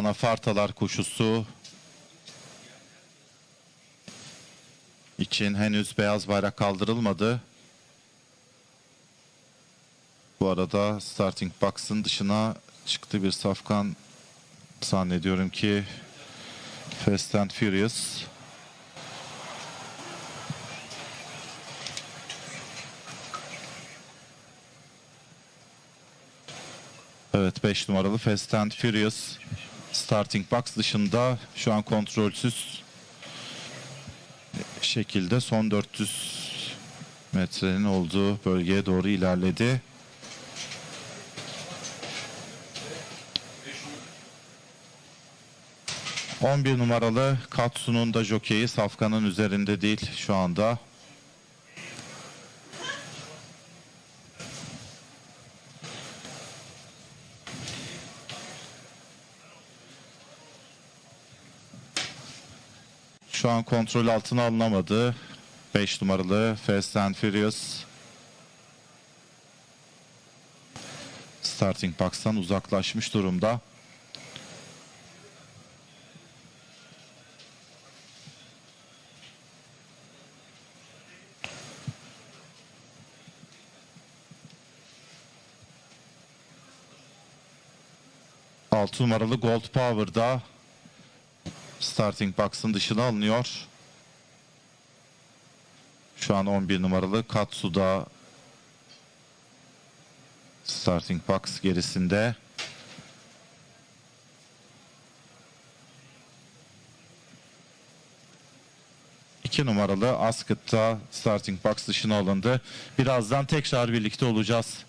Anafartalar koşusu için henüz beyaz bayrak kaldırılmadı. Bu arada starting box'ın dışına çıktı bir safkan zannediyorum ki Fast and Furious. Evet 5 numaralı Fast and Furious starting box dışında şu an kontrolsüz şekilde son 400 metrenin olduğu bölgeye doğru ilerledi. ...11 numaralı Katsu'nun da jokeyi Safkan'ın üzerinde değil şu anda. Şu an kontrol altına alınamadı. 5 numaralı Fast and Furious. Starting box'tan uzaklaşmış durumda. Altı numaralı Gold Power'da starting box'ın dışına alınıyor. Şu an 11 numaralı Katsu'da starting box gerisinde. İki numaralı Ascot'ta starting box dışına alındı. Birazdan tekrar birlikte olacağız.